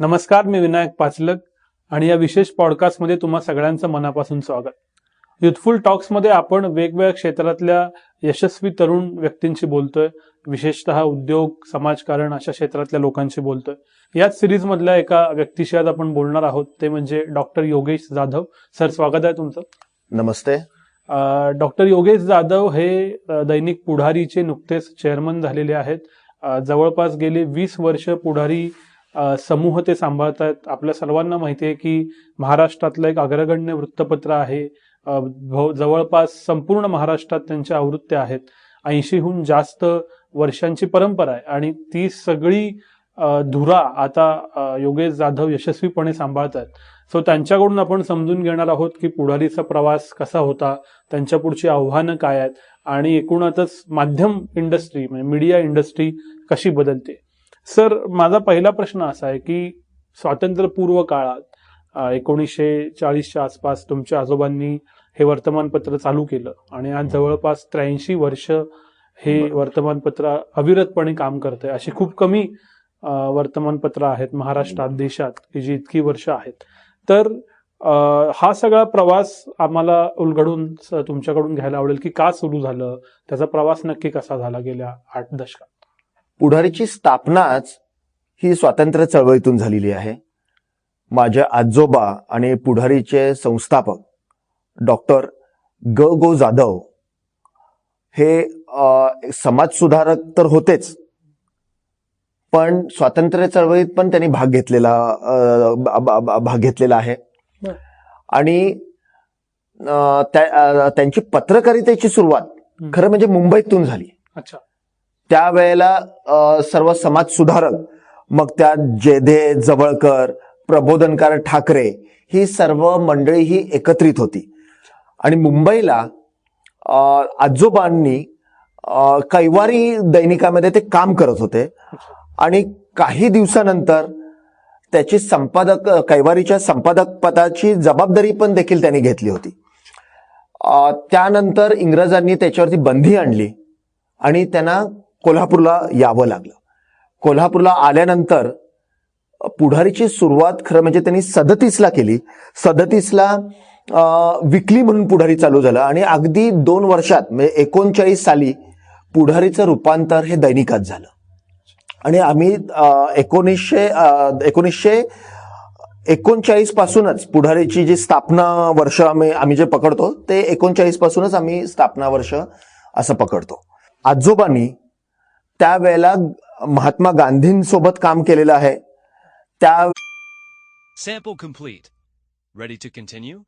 नमस्कार मी विनायक पाचलक आणि या विशेष पॉडकास्टमध्ये तुम्हा सगळ्यांचं मनापासून स्वागत. युथफुल टॉक्समध्ये आपण वेगवेगळ्या क्षेत्रातल्या यशस्वी तरुण व्यक्तींशी बोलतोय. विशेषतः उद्योग समाजकारण अशा क्षेत्रातल्या लोकांशी बोलतोय. याच सिरीज मधल्या एका व्यक्तीशी आज आपण बोलणार आहोत ते म्हणजे डॉक्टर योगेश जाधव. सर स्वागत आहे तुमचं. नमस्ते. डॉक्टर योगेश जाधव हे दैनिक पुढारीचे नुकतेच चेअरमन झालेले आहेत. जवळपास गेले वीस वर्ष पुढारी समूह ते सांभाळत आहेत आपल्या सर्वांना माहिती आहे की महाराष्ट्रातलं एक अग्रगण्य वृत्तपत्र आहे. जवळपास संपूर्ण महाराष्ट्रात त्यांच्या आवृत्त्या आहेत. ऐंशीहून जास्त वर्षांची परंपरा आहे आणि ती सगळी धुरा आता योगेश जाधव यशस्वीपणे सांभाळत आहेत सो त्यांच्याकडून आपण समजून घेणार आहोत की पुढारीचा प्रवास कसा होता त्यांच्या पुढची आव्हानं काय आहेत आणि एकूणातच माध्यम इंडस्ट्री म्हणजे मीडिया इंडस्ट्री कशी बदलते. सर माझा पहिला प्रश्न असा आहे की स्वातंत्र्यपूर्व काळात एकोणीसशे चाळीसच्या आसपास तुमच्या आजोबांनी हे वर्तमानपत्र चालू केलं आणि आज जवळपास त्र्याऐंशी वर्ष हे. वर्तमानपत्र अविरतपणे काम करत आहे अशी खूप कमी वर्तमानपत्र आहेत महाराष्ट्रात देशात की जी इतकी वर्ष आहेत. तर हा सगळा प्रवास आम्हाला उलगडून तुमच्याकडून घ्यायला आवडेल की का सुरू झालं? त्याचा प्रवास नक्की कसा झाला गेल्या आठ दशकात? पुढारीची स्थापनाच ही स्वातंत्र्य चळवळीतून झालेली आहे माझे आजोबा आणि पुढारीचे संस्थापक डॉक्टर ग गो जाधव हे समाजसुधारक तर होतेच पण स्वातंत्र्य चळवळीत पण त्यांनी भाग घेतलेला भाग घेतलेला आहे. आणि त्यांची पत्रकारितेची सुरुवात. खरं म्हणजे मुंबईतून झाली अच्छा त्यावेळेला सर्व समाज सुधारक मग त्यात जेधे जवळकर प्रबोधनकार ठाकरे ही सर्व मंडळी ही एकत्रित होती. आणि मुंबईला आजोबांनी कैवारी दैनिकामध्ये ते काम करत होते. आणि काही दिवसानंतर त्याची संपादक कैवारीच्या संपादक पदाची जबाबदारी पण देखील त्यांनी घेतली होती. त्यानंतर इंग्रजांनी त्याच्यावरती बंदी आणली. आणि त्यांना कोल्हापूरला यावं लागलं. कोल्हापूरला आल्यानंतर पुढारीची सुरुवात खरं म्हणजे त्यांनी सदतीसला केली. सदतीसला विकली म्हणून पुढारी चालू झालं आणि अगदी दोन वर्षात म्हणजे एकोणचाळीस साली पुढारीचं रूपांतर हे दैनिकात झालं. आणि आम्ही एकोणीसशे एकोणीसशे एकोणचाळीस पासूनच पुढारीची जी स्थापना वर्ष आम्ही आम्ही जे पकडतो ते एकोणचाळीस पासूनच आम्ही स्थापना वर्ष असं पकडतो. आजोबांनी त्यावेळेला महात्मा गांधींसोबत काम केलेलं आहे. त्या सॅम्पल रेडी टू कंटिन्यू